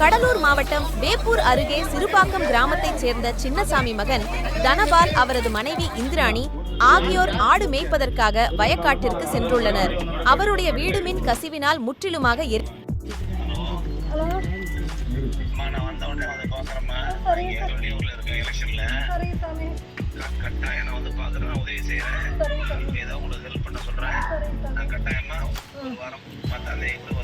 கடலூர் மாவட்டம் வேப்பூர் அருகே சிறுபாக்கம் கிராமத்தைச் சேர்ந்த சின்னசாமி மகன் தனபால் அவரது மனைவி இந்திராணி ஆகியோர் ஆடு மேய்ப்பதற்காக வயக்காட்டிற்கு சென்றுள்ளனர் அவருடைய வீடு மின் கசிவினால் முற்றிலுமாக கட்டாயம் நான் வந்து பார்க்கறேன், உதவி செய்யறேன். ஏதோ உங்களுக்கு ஹெல்ப் பண்ண சொல்றேன். நான் கட்டாயமா ஒரு வாரம் பார்த்தாலே எங்களுக்கு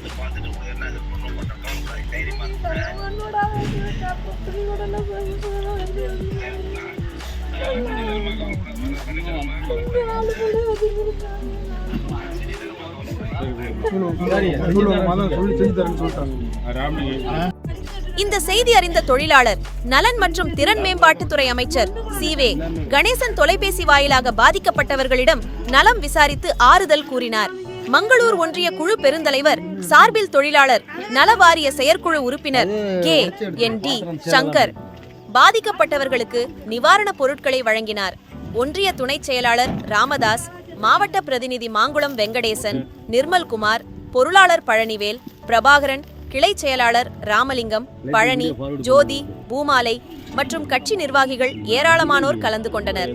இந்த செய்தி அறிந்த தொழிலாளர் நலன் மற்றும் திறன் மேம்பாட்டுத்துறை அமைச்சர் சிவே கணேசன் தொலைபேசி வாயிலாக பாதிக்கப்பட்டவர்களிடம் நலம் விசாரித்து ஆறுதல் கூறினார். மங்களூர் ஒன்றிய குழு பெருந்தலைவர் சார்பில் தொழிலாளர் நல வாரிய செயற்குழு உறுப்பினர் கே என் டி சங்கர் பாதிக்கப்பட்டவர்களுக்கு நிவாரணப் பொருட்களை வழங்கினார். ஒன்றிய துணைச் செயலாளர் ராமதாஸ் மாவட்ட பிரதிநிதி மாங்குளம் வெங்கடேசன் நிர்மல்குமார் பொருளாளர் பழனிவேல் பிரபாகரன் கிளை செயலாளர் ராமலிங்கம் பழனி ஜோதி பூமாலை மற்றும் கட்சி நிர்வாகிகள் ஏராளமானோர் கலந்து கொண்டனர்.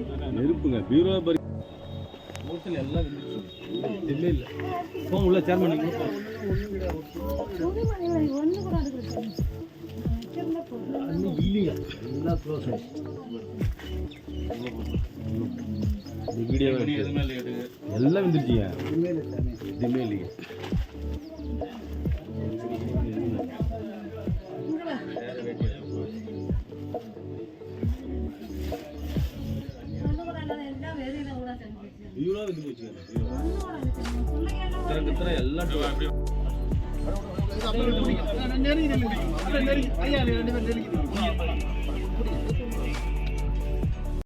ஹோட்டல் எல்லாம் எதுவுமே இல்லை போங்க உள்ள நீங்க இன்னும் இல்லையா எல்லாம் க்ளோஸ் வீடியோ எல்லாம் வந்துருச்சிங்க எதுவுமே இல்லைங்க. பீரோ வந்து போச்சுங்க பீரோ எல்லாம் நெருங்கி நெருங்கி நெருங்கி ஐயா ரெண்டு பேரும் நெருங்கி